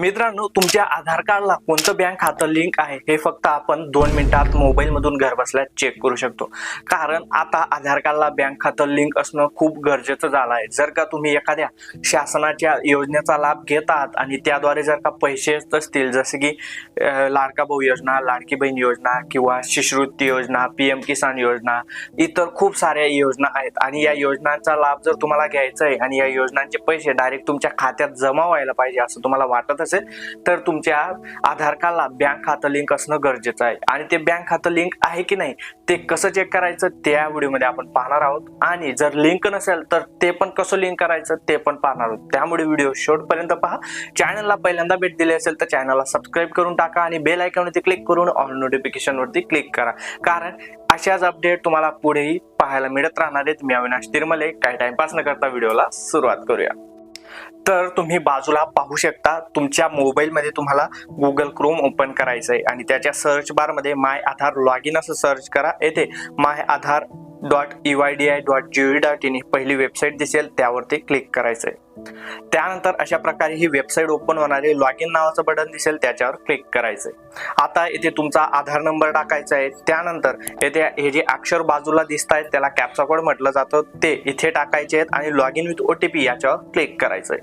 मित्रांनो तुमच्या आधार कार्डला कोणतं बँक खातं लिंक आहे हे फक्त आपण दोन मिनिटात मोबाईलमधून घर बसल्या चेक करू शकतो. कारण आता आधार कार्डला बँक खातं लिंक असणं खूप गरजेचं झालं आहे. जर का तुम्ही एखाद्या शासनाच्या योजनेचा लाभ घेत आहात आणि त्याद्वारे जर का पैसे येत असतील जसे की लाडका भाऊ योजना लाडकी बहीण योजना किंवा शिष्यवृत्ती योजना पीएम किसान योजना इतर खूप साऱ्या योजना आहेत. आणि या योजनांचा लाभ जर तुम्हाला घ्यायचा आहे आणि या योजनांचे पैसे डायरेक्ट तुमच्या खात्यात जमा व्हायला पाहिजे असं तुम्हाला वाटत असेल तर तुमच्या आधार कार्डला बँक खातं लिंक असणं गरजेचं आहे. आणि ते बँक खातं लिंक आहे की नाही ते कसं चेक करायचं त्या व्हिडिओमध्ये आपण पाहणार आहोत. आणि जर लिंक नसेल तर ते पण कसं लिंक करायचं ते पण पाहणार आहोत. त्यामुळे व्हिडिओ शेवटपर्यंत पहा. चॅनलला पहिल्यांदा भेट दिली असेल तर चॅनलला सबस्क्राईब करून टाका आणि बेल आयकॉनवरती क्लिक करून ऑल नोटिफिकेशन वरती क्लिक करा. कारण अशाच अपडेट तुम्हाला पुढेही पाहायला मिळत राहणार आहेत. मी अविनाश तिरमले. काही टाइमपास न करता व्हिडिओला सुरुवात करूया. तर तुम्ही बाजूला पाहू शकता तुमच्या मोबाईलमध्ये तुम्हाला गुगल क्रोम ओपन करायचं आहे आणि त्याच्या सर्च बारमध्ये माय आधार लॉग इन असं सर्च करा. येथे my Aadhaar dot E Y D I dot G dot in ही पहिली वेबसाईट दिसेल त्यावरती क्लिक करायचं आहे त्यानंतर अशा प्रकारे ही वेबसाईट ओपन होणारे लॉग इन नावाचं बटन दिसेल त्याच्यावर क्लिक करायचंय. आता इथे तुमचा आधार नंबर टाकायचा आहे त्यानंतर येथे हे जे अक्षर बाजूला दिसत आहेत त्याला कॅप्चा कोड म्हटलं जातं ते इथे टाकायचे आहेत आणि लॉग इन विथ ओटीपी याच्यावर क्लिक करायचंय.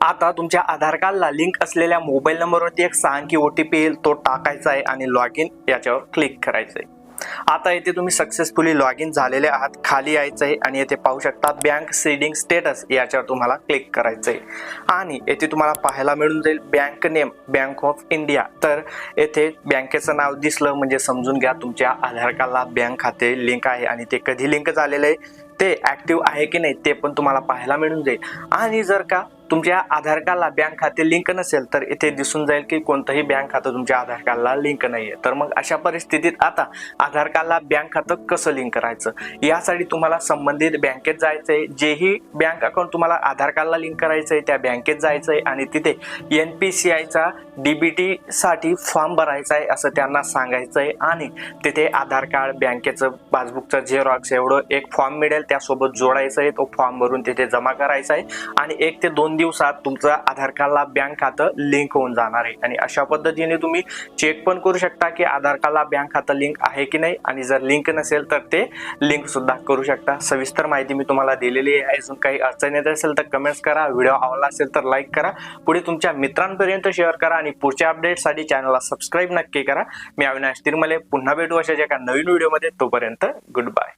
आता तुमच्या आधार कार्डला लिंक असलेल्या मोबाईल नंबरवरती एक सहा अंकी ओटीपी येईल तो टाकायचा आहे आणि लॉग इन याच्यावर क्लिक करायचंय. आता येथे तुम्ही सक्सेसफुली लॉग इन झालेले आहात. खाली यायचं आहे आणि येथे पाहू शकता बँक सीडिंग स्टेटस याच्यावर तुम्हाला क्लिक करायचं आहे आणि येथे तुम्हाला पाहायला मिळून जाईल bank name Bank of India तर येथे बँकेचं नाव दिसलं म्हणजे समजून घ्या तुमच्या आधार कार्डला बँक खाते लिंक आहे आणि ते कधी लिंक झालेलं आहे ते ऍक्टिव्ह आहे की नाही ते पण तुम्हाला पाहायला मिळून जाईल. आणि जर का तुमच्या आधार कार्डला बँक खाते लिंक नसेल तर इथे दिसून जाईल की कोणतंही बँक खातं तुमच्या आधार कार्डला लिंक नाहीये. तर मग अशा परिस्थितीत आता आधार कार्डला बँक खातं कसं लिंक करायचं? यासाठी तुम्हाला संबंधित बँकेत जायचंय. जेही बँक अकाउंट तुम्हाला आधार कार्डला लिंक करायचंय त्या बँकेत जायचंय आणि तिथे एन पी सी आयचा डीबीटी साठी फॉर्म भरायचा आहे असं त्यांना सांगायचंय आणि तिथे आधार कार्ड बँकेचं पासबुकचं झेरॉक्स एवढं एक फॉर्म मिळेल त्यासोबत जोडायचं आहे तो फॉर्म भरून तिथे जमा करायचा आहे आणि एक ते दोन दिवसात तुमचं आधार कार्डला बँक खातं लिंक होऊन जाणार आहे. आणि अशा पद्धतीने तुम्ही चेक पण करू शकता की आधार कार्डला बँक खातं लिंक आहे की नाही. आणि जर लिंक नसेल तर ते लिंक सुद्धा करू शकता. सविस्तर माहिती मी तुम्हाला दिलेली आहे. अजून काही अडचण येत असेल तर कमेंट्स करा. व्हिडिओ आवडला असेल तर लाईक करा. पुढे तुमच्या मित्रांपर्यंत शेअर करा. आणि पुढच्या अपडेटसाठी चॅनलला सबस्क्राईब नक्की करा. मी अविनाश तिरमले. पुन्हा भेटू अशाच एका नवीन व्हिडिओमध्ये तोपर्यंत गुड बाय